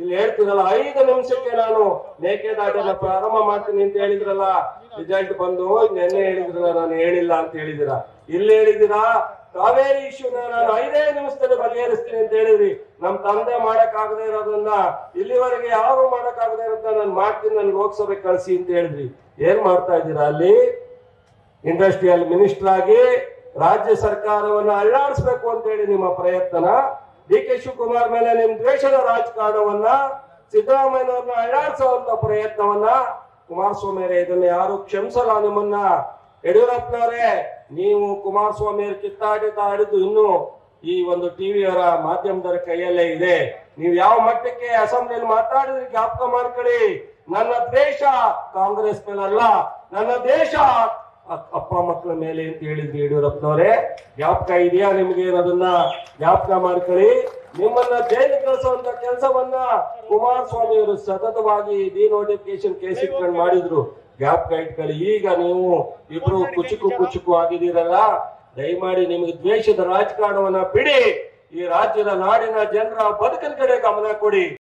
ಇಲ್ಲಿ ಹೇಳ್ತೀರಲ್ಲ ಐದು ನಿಮಿಷಕ್ಕೆ ನಾನು ಮೇಕೆದಾಟನ ಪ್ರಾರಂಭ ಮಾಡ್ತೀನಿ ಅಂತ ಹೇಳಿದ್ರಲ್ಲ ರಿಸಲ್ಟ್ ಬಂದು ನಿನ್ನೆ ಹೇಳಿದ್ರಲ್ಲ, ನಾನು ಹೇಳಿಲ್ಲ ಅಂತ ಹೇಳಿದಿರ ಇಲ್ಲಿ ಹೇಳಿದಿರಾ ಕಾವೇರಿ ಇಶ್ಯೂನ ನಾನು ಐದೇ ನಿಮಿಷದಲ್ಲಿ ಬಗೆಹರಿಸ್ತೀನಿ ಅಂತ ಹೇಳಿದ್ರಿ. ನಮ್ ತಂದೆ ಮಾಡಕ್ ಆಗದೆ ಇರೋದನ್ನ ಇಲ್ಲಿವರೆಗೆ ಯಾರು ಮಾಡಕ್ ಆಗದೆ ಇರೋದನ್ನ ನಾನು ಮಾಡ್ತೀನಿ ನನ್ ಲೋಕಸಭೆ ಕಳ್ಸಿ ಅಂತ ಹೇಳಿದ್ರಿ. ಏನ್ ಮಾಡ್ತಾ ಇದ್ದೀರಾ ಅಲ್ಲಿ? ಇಂಡಸ್ಟ್ರಿಯಲ್ ಮಿನಿಸ್ಟರ್ ಆಗಿ ರಾಜ್ಯ ಸರ್ಕಾರವನ್ನ ಅಳ್ಳಾಡಿಸ್ಬೇಕು ಅಂತ ಹೇಳಿ ನಿಮ್ಮ ಪ್ರಯತ್ನ ಡಿ ಕೆ ಶಿವಕುಮಾರ್ ಮೇಲೆ ನಿಮ್ ದ್ವೇಷದ ರಾಜಕಾರಣವನ್ನ ಸಿದ್ದರಾಮಯ್ಯನವ್ರನ್ನ ಅಳ್ಳಾಡಿಸುವಂತ ಪ್ರಯತ್ನವನ್ನ ಕುಮಾರಸ್ವಾಮಿ ಇದನ್ನ ಯಾರು ಕ್ಷಮಿಸಲ್ಲ ನಿಮ್ಮನ್ನ. ಯಡಿಯೂರಪ್ಪನವರೇ, ನೀವು ಕುಮಾರಸ್ವಾಮಿ ಕಿತ್ತಾಟ ಆಡಿದ್ದು ಇನ್ನು ಈ ಒಂದು ಟಿವಿಯವರ ಮಾಧ್ಯಮದವರ ಕೈಯಲ್ಲೇ ಇದೆ. ನೀವು ಯಾವ ಮಟ್ಟಕ್ಕೆ ಅಸೆಂಬ್ಲಿಯಲ್ಲಿ ಮಾತಾಡಿದ್ರೆ ಜ್ಞಾಪಕ ಮಾಡ್ಕೊಳ್ಳಿ. ನನ್ನ ದೇಶ ಕಾಂಗ್ರೆಸ್ ಮೇಲಲ್ಲ, ನನ್ನ ದೇಶ ಅಪ್ಪ ಮಕ್ಕಳ ಮೇಲೆ ಅಂತ ಹೇಳಿದ್ರು ಯಡಿಯೂರಪ್ಪನವರೇ ಜ್ಞಾಪಕ ಇದೆಯಾ ನಿಮ್ಗೆ? ಅದನ್ನ ಜ್ಞಾಪಕ ಮಾಡ್ಕೊಳ್ಳಿ. ನಿಮ್ಮನ್ನ ಜೈಲು ಕಳಿಸುವಂತ ಕೆಲಸವನ್ನ ಕುಮಾರಸ್ವಾಮಿ ಅವರು ಸತತವಾಗಿ ಡಿನೋಟಿಫಿಕೇಶನ್ ಕೇಸ್ ಇಟ್ಕೊಂಡು ಮಾಡಿದ್ರು. ಜ್ಞಾಪಕ ಇಟ್ಕೊಳ್ಳಿ. ಈಗ ನೀವು ಇಬ್ರು ಕುಚುಕು ಕುಚುಕು ಆಗಿದ್ದೀರಲ್ಲ ದಯಮಾಡಿ ನಿಮಗೆ ದ್ವೇಷದ ರಾಜಕಾರಣವನ್ನ ಬಿಡಿ. ಈ ರಾಜ್ಯದ ನಾಡಿನ ಜನರ ಬದುಕಿನ ಕಡೆ ಗಮನ ಕೊಡಿ.